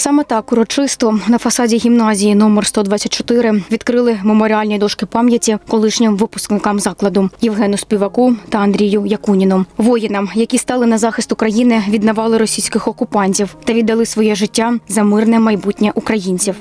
Саме так урочисто на фасаді гімназії номер 124 відкрили меморіальні дошки пам'яті колишнім випускникам закладу Євгену Співаку та Андрію Якуніну, воїнам, які стали на захист України від навали російських окупантів та віддали своє життя за мирне майбутнє українців.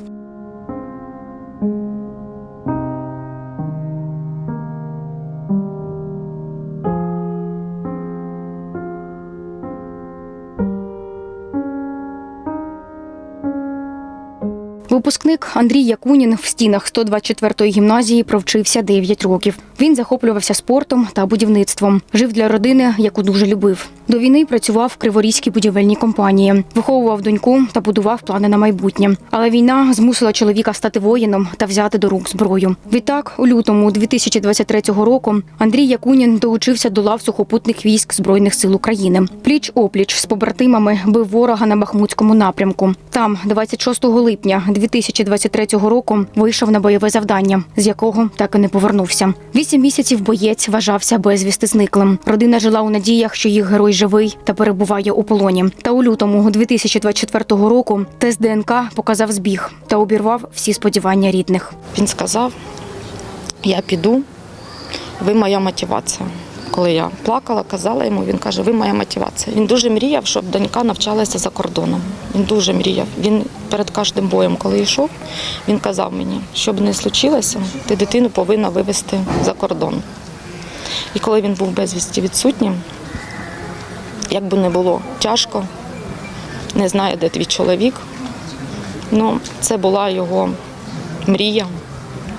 Випускник Андрій Якунін в стінах 124-ї гімназії провчився 9 років. Він захоплювався спортом та будівництвом. Жив для родини, яку дуже любив. До війни працював в Криворізькій будівельній компанії, виховував доньку та будував плани на майбутнє. Але війна змусила чоловіка стати воїном та взяти до рук зброю. Відтак, у лютому 2023 року Андрій Якунін долучився до лав сухопутних військ Збройних сил України. Пліч опліч з побратимами бив ворога на Бахмутському напрямку. Там, 26 липня 2023 року, вийшов на бойове завдання, з якого так і не повернувся. Вісім місяців боєць вважався безвісти зниклим. Родина жила у надіях, що їх герой живий та перебуває у полоні. Та у лютому 2024 року тест ДНК показав збіг та обірвав всі сподівання рідних. Він сказав: я піду, ви моя мотивація. Коли я плакала, казала йому, він каже, ви моя мотивація. Він дуже мріяв, щоб донька навчалася за кордоном. Він дуже мріяв. Він перед кожним боєм, коли йшов, він казав мені, що б не случилося, ти дитину повинна вивезти за кордон. І коли він був безвісті відсутнім, як би не було тяжко, не знаю, де твій чоловік. Ну, це була його мрія.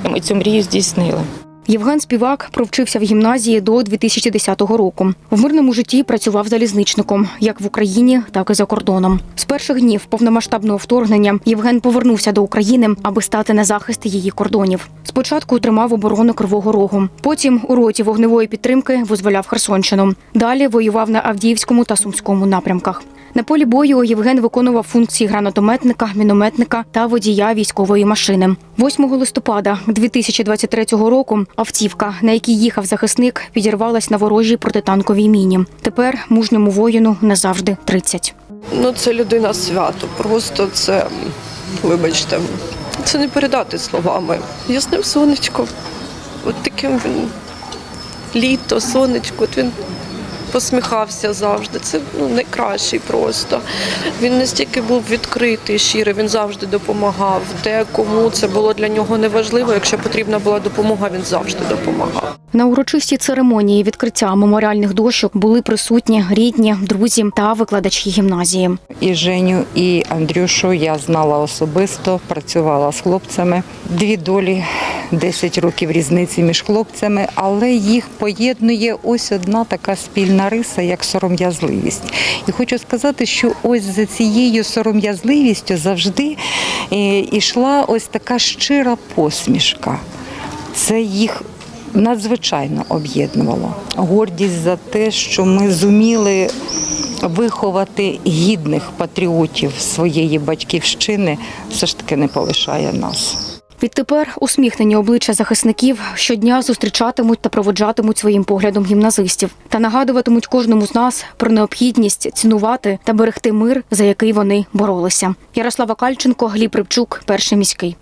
Ми цю мрію здійснили. Євген Співак провчився в гімназії до 2010 року. В мирному житті працював залізничником як в Україні, так і за кордоном. З перших днів повномасштабного вторгнення Євген повернувся до України, аби стати на захист її кордонів. Спочатку тримав оборону Кривого Рогу, потім у роті вогневої підтримки визволяв Херсонщину. Далі воював на Авдіївському та Сумському напрямках. На полі бою Євген виконував функції гранатометника, мінометника та водія військової машини. 8 листопада 2023 року автівка, на якій їхав захисник, підірвалась на ворожій протитанковій міні. Тепер мужньому воїну назавжди 30. Ну, це людина свято. Просто це, вибачте, це не передати словами. Ясним сонечко. От таким він літо, сонечко, от він посміхався завжди. Це ну, найкращий просто. Він настільки був відкритий, щирий, він завжди допомагав. Де кому це було для нього неважливо. Якщо потрібна була допомога, він завжди допомагав. На урочистій церемонії відкриття меморіальних дощок були присутні рідні, друзі та викладачі гімназії. І Женю, і Андрюшу я знала особисто, працювала з хлопцями. Дві долі, 10 років різниці між хлопцями, але їх поєднує ось одна така спільна риса, як сором'язливість. І хочу сказати, що ось за цією сором'язливістю завжди е, ішла ось така щира посмішка. Це їх надзвичайно об'єднувало. Гордість за те, що ми зуміли виховати гідних патріотів своєї батьківщини, все ж таки не полишає нас. Відтепер усміхнені обличчя захисників щодня зустрічатимуть та проводжатимуть своїм поглядом гімназистів та нагадуватимуть кожному з нас про необхідність цінувати та берегти мир, за який вони боролися. Ярослава Кальченко, Гліб Рибчук, перший міський.